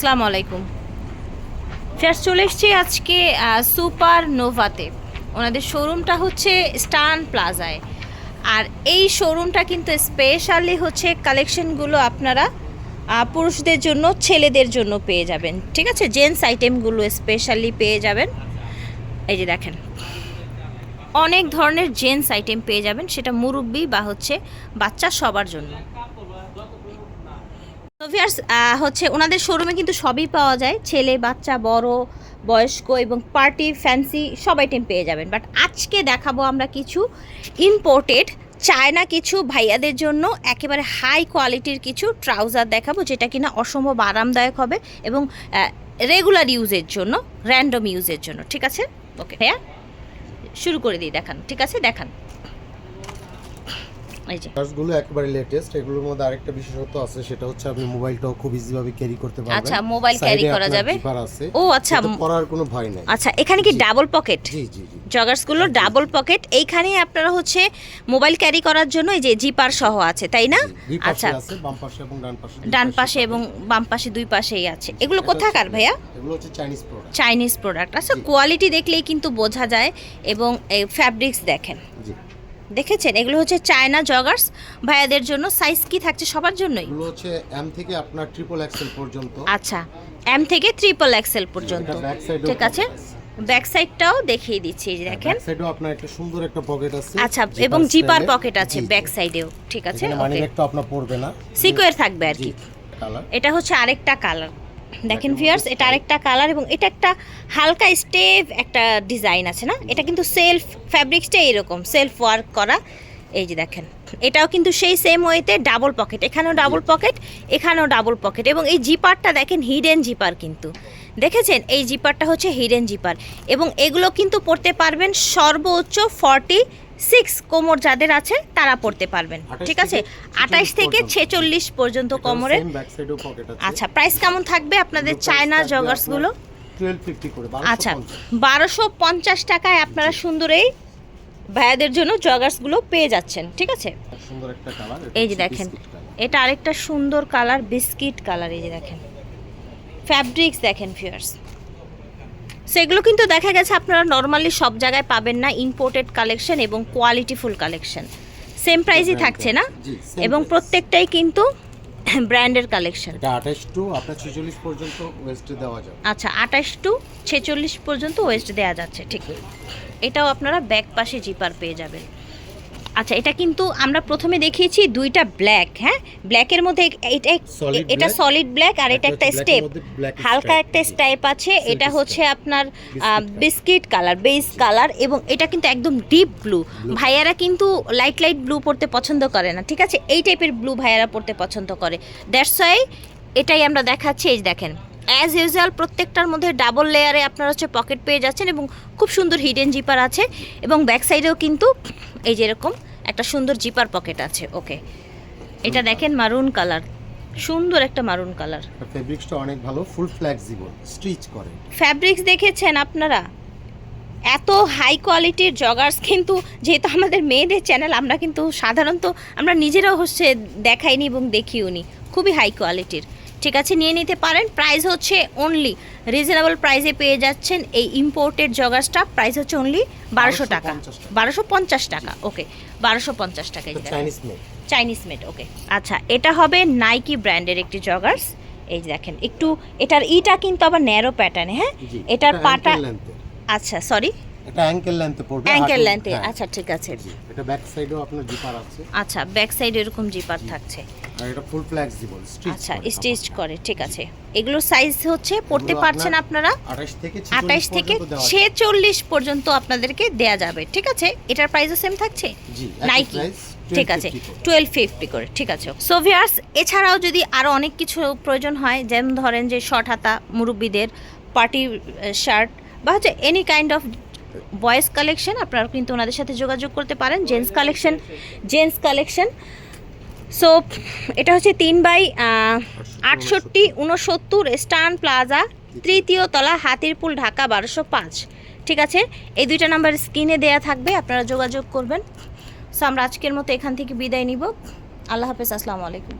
আসসালামু আলাইকুম। ফের চলে এসছি আজকে সুপার নোভাতে ওনাদের শোরুমটা হচ্ছে স্টান প্লাজায়। আর এই শোরুমটা কিন্তু স্পেশালি হচ্ছে কালেকশনগুলো আপনারা পুরুষদের জন্য, ছেলেদের জন্য পেয়ে যাবেন। ঠিক আছে? জেন্টস আইটেমগুলো স্পেশালি পেয়ে যাবেন। এই যে দেখেন। অনেক ধরনের জেন্টস আইটেম পেয়ে যাবেন, সেটা মুরব্বি বা হচ্ছে বাচ্চা সবার জন্য। তো ভিয়ার্স হচ্ছে ওনাদের শোরুমে কিন্তু সবই পাওয়া যায়। ছেলে, বাচ্চা, বড়, বয়স্ক এবং পার্টি ফ্যান্সি সব আইটেম পেয়ে যাবেন। বাট আজকে দেখাবো আমরা কিছু ইম্পোর্টেড চায়না কিছু ভাইয়াদের জন্য একেবারে হাই কোয়ালিটির কিছু ট্রাউজার দেখাবো, যেটা কিনা অসম্ভব আরামদায়ক হবে এবং রেগুলার ইউজের জন্য র্যান্ডম ইউজের জন্য। ঠিক আছে? ওকে ভাইয়া, শুরু করে দিই, দেখান। ঠিক আছে? দেখান। এই যে। গুলো একেবারে লেটেস্ট এগুলোর মধ্যে আরেকটা বিশেষত্ব আছে সেটা হচ্ছে আপনি মোবাইলটাও খুব ইজি ভাবে ক্যারি করতে পারবেন। আচ্ছা, মোবাইল এ করা যাবে? ও, আচ্ছা। পরার কোনো ভয় নাই। আচ্ছা এখানে কি ডাবল পকেট জি জি জি। জগার্সগুলো ডাবল পকেট এইখানে আপনারা হচ্ছে মোবাইল ক্যারি করার জন্য এই যে জিপার সহ আছে তাই না? আচ্ছা। আছে বাম পাশে এবং ডান পাশে। ডান পাশে পাশে এবং বাম পাশে দুই পাশেই আছে। এগুলো কোথাকার ভাইয়া? এগুলো হচ্ছে চাইনিজ প্রোডাক্ট চাইনিজ প্রোডাক্ট আচ্ছা কোয়ালিটি দেখলেই কিন্তু বোঝা যায় এবং ফ্যাব্রিক্স দেখেন। জি। দেখেছেন? এগুলো হচ্ছে চায়না জগার্স। ভাইয়াদের জন্য সাইজ কি থাকছে সবার জন্যই? এগুলো হচ্ছে এম থেকে আপনার ট্রিপল এক্সেল পর্যন্ত। আচ্ছা এম থেকে ট্রিপল এক্সেল পর্যন্ত। ঠিক আছে? ব্যাক সাইডটাও দেখিয়ে দিচ্ছি দেখেন। ব্যাক সাইডেও আপনার একটা সুন্দর একটা পকেট আছে। আচ্ছা এবং জিপার পকেট আছে। ব্যাক সাইডেও ঠিক আছে? মানি ব্যাগটা আপনার পড়বে না। সিকোয়ার থাকবে আর কি। এটা হচ্ছে আরেকটা কালার দেখেন এটার ভিউয়ার্স এটা আরেকটা কালার এবং এটা একটা হালকা স্টেপ একটা ডিজাইন আছে, না? এটা কিন্তু সেলফ ফ্যাব্রিক্সটা এরকম সেলফ ওয়ার্ক করা। এই যে দেখেন, এটাও কিন্তু সেই সেম ওয়েতে ডাবল পকেট এখানেও ডাবল পকেট এখানেও ডাবল পকেট এবং এই জিপারটা দেখেন হিডেন জিপার কিন্তু। দেখেছেন? এই জিপারটা হচ্ছে হিডেন জিপার এবং এগুলো কিন্তু পড়তে পারবেন সর্বোচ্চ ফর্টি সিক্স কোমর যাদের আছে তারা পড়তে পারবেন। ঠিক আছে? আঠাশ থেকে ছেচল্লিশ পর্যন্ত আছে। আচ্ছা প্রাইস কেমন থাকবে আপনাদের চায়না জগার্সগুলো 1250 আচ্ছা বারোশো পঞ্চাশ টাকায় আপনারা সুন্দর এই ভাইয়াদের জন্য জগার্সগুলো পেয়ে যাচ্ছেন ঠিক আছে? এই যে দেখেন এটা আরেকটা সুন্দর কালার বিস্কিট কালার এই যে দেখেন। ফ্যাব্রিক্স দেখেন ফিয়ার্স সেগুলো কিন্তু দেখা গেছে আপনারা নর্মালি সব জায়গায় পাবেন না ইম্পোর্টেড কালেকশন এবং কোয়ালিটিফুল কালেকশন সেম প্রাইসই থাকছে না? এবং প্রত্যেকটাই কিন্তু ব্র্যান্ডের কালেকশন এটা 28 টু আপনার 46 পর্যন্ত ওয়েস্ট দেওয়া যাবে। আচ্ছা আঠাশ টু ছেচল্লিশ পর্যন্ত ওয়েস্ট দেওয়া যাচ্ছে ঠিক। এটাও আপনারা ব্যাক পাশে জিপার পেয়ে যাবেন। আচ্ছা এটা কিন্তু আমরা প্রথমে দেখিয়েছি দুইটা ব্ল্যাক হ্যাঁ? ব্ল্যাকের মধ্যে এটা এটা সলিড ব্ল্যাক আর এটা একটা স্টেপ হালকা একটা জি। স্টাইপ আছে। এটা হচ্ছে আপনার বিস্কিট কালার বেস কালার এবং এটা কিন্তু একদম ডিপ ব্লু ভাইয়ারা কিন্তু লাইট লাইট ব্লু পড়তে পছন্দ করে না ঠিক আছে? এই টাইপের ব্লু ভাইয়ারা পড়তে পছন্দ করে। দ্যাটস ওয়াই এটাই আমরা দেখাচ্ছি এই দেখেন। অ্যাজ ইউজুয়াল প্রত্যেকটার মধ্যে ডাবল লেয়ারে আপনারা হচ্ছে পকেট পেয়ে যাচ্ছেন এবং খুব সুন্দর হিডেন জিপার আছে এবং ব্যাক সাইডেও কিন্তু এই যে এরকম একটা সুন্দর জিপার পকেট আছে ওকে। এটা দেখেন মারুন কালার সুন্দর একটা মারুন কালার ফেব্রিক্সটা অনেক ভালো ফুল ফ্লেক্সিবল স্টিচ করে। ফ্যাব্রিক্স দেখেছেন আপনারা? এত হাই কোয়ালিটির জগার্স কিন্তু যেহেতু আমাদের মেয়েদের চ্যানেল আমরা কিন্তু সাধারণত আমরা নিজেরাও হচ্ছে দেখাইনি এবং দেখিও নি খুবই হাই কোয়ালিটির ঠিক আছে নিয়ে নিতে পারেন। প্রাইস হচ্ছে অনলি রিজনেবল প্রাইসে পেয়ে যাচ্ছেন এই ইম্পোর্টেড জগার্সটা প্রাইস হচ্ছে অনলি বারোশো টাকা। বারোশো পঞ্চাশ টাকা ওকে বারোশো পঞ্চাশ টাকা চাইনিজ মেড ওকে আচ্ছা এটা হবে নাইকি ব্র্যান্ডের একটি জগার্স এই দেখেন একটু এটার ইটা কিন্তু আবার ন্যারো প্যাটার্নে হ্যাঁ? এটার পাটা আচ্ছা সরি এটা অ্যাঙ্কেল লেন্থে পড়বে অ্যাঙ্কেল লেন্থে আচ্ছা ঠিক আছে। এটা ব্যাক সাইডেও আপনার জিপার আছে। আচ্ছা ব্যাক সাইড এরকম জিপার থাকছে। আর এটা ফুল ফ্লেক্সিবল স্টিচ আচ্ছা স্টিচ করে ঠিক আছে। এগুলোর সাইজ হচ্ছে পড়তে পারছেন আপনারা? 28 থেকে আঠাশ থেকে ছেচল্লিশ পর্যন্ত আপনাদেরকে দেয়া যাবে ঠিক আছে? এটার প্রাইসও সেম থাকছে? জি, নাইকি ঠিক আছে টুয়েলভ ফিফটি করে ঠিক আছে। সোভিয়ার্স এছাড়াও যদি আরও অনেক কিছু প্রয়োজন হয় যেমন ধরেন যে শর্ট হাতা মুরব্বীদের পার্টি শার্ট বা হচ্ছে any kind of boys collection আপনারা কিন্তু ওনাদের সাথে যোগাযোগ করতে পারেন gents collection gents collection so এটা হচ্ছে তিন বাই আটষট্টি উনসত্তর স্টান প্লাজা, তৃতীয় তলা, হাতিরপুল, ঢাকা, বারোশো পাঁচ। ঠিক আছে? এই দুইটা নাম্বার স্ক্রিনে দেয়া থাকবে, আপনারা যোগাযোগ করবেন। সো আমরা আজকের মতো এখান থেকে বিদায় নিব। আল্লাহ হাফেজ, আসসালামু আলাইকুম।